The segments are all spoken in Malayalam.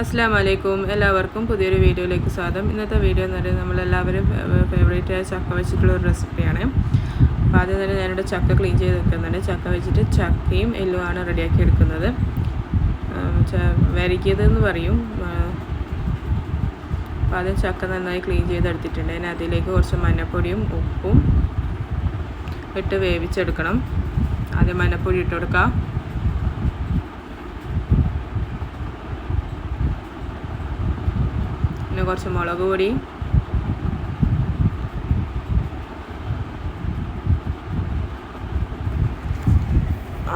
അസ്സാം വലൈക്കും എല്ലാവർക്കും പുതിയൊരു വീഡിയോയിലേക്ക് സ്വാഗതം. ഇന്നത്തെ വീഡിയോ എന്ന് പറയുന്നത് നമ്മളെല്ലാവരും ഫേവറേറ്റ് ആയ ചക്ക വെച്ചിട്ടുള്ള ഒരു റെസിപ്പിയാണ് അപ്പോൾ ആദ്യം തന്നെ ഞാനിവിടെ ചക്ക ക്ലീൻ ചെയ്ത് വെക്കുന്നുണ്ട്. ചക്ക വെച്ചിട്ട് ചക്കയും എല്ലുമാണ് റെഡിയാക്കി എടുക്കുന്നത്. വരക്കിയതെന്ന് പറയും. അപ്പോൾ ആദ്യം ചക്ക നന്നായി ക്ലീൻ ചെയ്തെടുത്തിട്ടുണ്ട് അതിന് അതിലേക്ക് കുറച്ച് മഞ്ഞപ്പൊടിയും ഉപ്പും ഇട്ട് വേവിച്ചെടുക്കണം. ആദ്യം മഞ്ഞപ്പൊടി ഇട്ട് കൊടുക്കാം. പിന്നെ കുറച്ച് മുളക് പൊടി.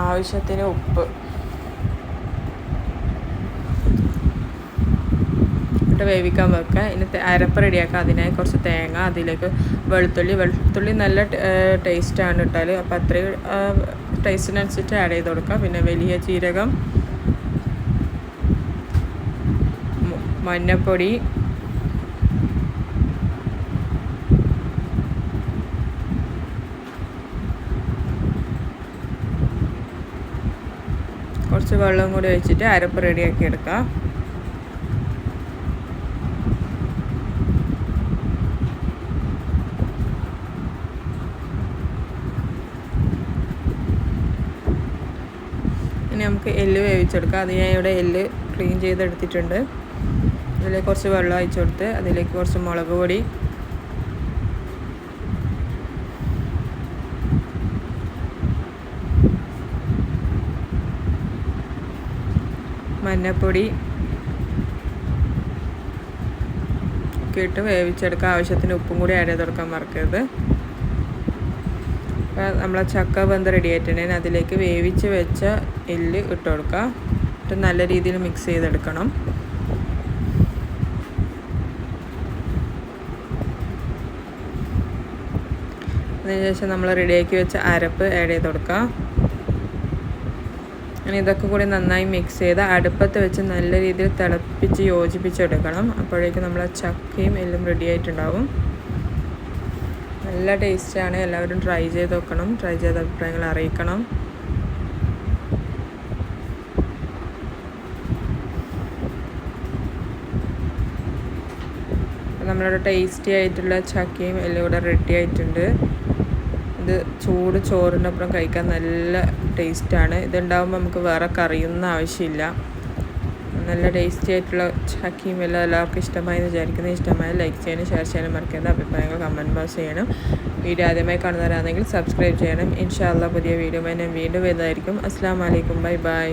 ആവശ്യത്തിന് ഉപ്പ്. ഇട്ട് വേവിക്കാൻ വെക്കുക. ഇനി അരപ്പ് റെഡിയാക്കുക. അതിനായി കുറച്ച് തേങ്ങ അതിലേക്ക് വെളുത്തുള്ളി. വെളുത്തുള്ളി നല്ല ടേസ്റ്റാണ് ഇട്ടാൽ അപ്പോൾ അത്രയും ടേസ്റ്റിനനുസരിച്ച് ആഡ് ചെയ്ത് കൊടുക്കുക. പിന്നെ വലിയ ജീരകം മഞ്ഞപ്പൊടി കുറച്ച് വെള്ളം കൂടി ഒഴിച്ചിട്ട് അരപ്പ് റെഡിയാക്കി എടുക്കാം. ഇനി നമുക്ക് എല്ല് വേവിച്ചെടുക്കാം. അത് ഞാൻ ഇവിടെ എല്ല് ക്ലീൻ ചെയ്തെടുത്തിട്ടുണ്ട്. അതിലേക്ക് കുറച്ച് വെള്ളം ഒഴിച്ചു കൊടുത്ത് അതിലേക്ക് കുറച്ച് മുളക് പൊടി മഞ്ഞപ്പൊടി ഒക്കെ ഇട്ട് വേവിച്ചെടുക്കുക ആവശ്യത്തിന് ഉപ്പും കൂടി ആഡ് ചെയ്ത് കൊടുക്കാൻ മറക്കരുത്. അപ്പം നമ്മളെ ചക്ക ബന്ധം റെഡി ആയിട്ടുണ്ടെങ്കിൽ അതിലേക്ക് വേവിച്ച് വെച്ച എല്ല് ഇട്ട് കൊടുക്കുക. എന്നിട്ട് നല്ല രീതിയിൽ മിക്സ് ചെയ്തെടുക്കണം. അതിനുശേഷം നമ്മൾ റെഡിയാക്കി വെച്ച അരപ്പ് ആഡ് ചെയ്ത് കൊടുക്കുക. ഇനി ഇതൊക്കെ കൂടി നന്നായി മിക്സ് ചെയ്ത് അടുപ്പത്ത് വെച്ച് നല്ല രീതിയിൽ തിളപ്പിച്ച് യോജിപ്പിച്ചെടുക്കണം. അപ്പോഴേക്കും നമ്മൾ ചക്കയും എല്ലാം റെഡി ആയിട്ടുണ്ടാവും. നല്ല ടേസ്റ്റാണ് എല്ലാവരും ട്രൈ ചെയ്ത് നോക്കണം. ട്രൈ ചെയ്ത അഭിപ്രായങ്ങൾ അറിയിക്കണം. നമ്മളുടെ ടേസ്റ്റി ആയിട്ടുള്ള ചക്കയും എല്ലാം കൂടെ റെഡി ആയിട്ടുണ്ട്. ഇത് ചൂട് ചോറിനൊപ്പം കഴിക്കാൻ നല്ല ടേസ്റ്റാണ്. ഇതുണ്ടാകുമ്പോൾ നമുക്ക് വേറെ കറിയൊന്നും ആവശ്യമില്ല. നല്ല ടേസ്റ്റി ആയിട്ടുള്ള ചക്കിയും എല്ലാം എല്ലാവർക്കും ഇഷ്ടമായി എന്ന് വിചാരിക്കുന്നത് ഇഷ്ടമായ ലൈക്ക് ചെയ്യാനും ഷെയർ ചെയ്യാനും മറക്കരുത്. അഭിപ്രായങ്ങൾ കമന്റ് ബോക്സ് ചെയ്യണം. വീഡിയോ ആദ്യമായി കാണുന്നവരാണെങ്കിൽ സബ്സ്ക്രൈബ് ചെയ്യണം. ഇൻഷാല്ല പുതിയ വീഡിയോ ഞാൻ വീണ്ടും വരുന്നതായിരിക്കും. അസ്സാം വലൈക്കും ബൈ ബൈ.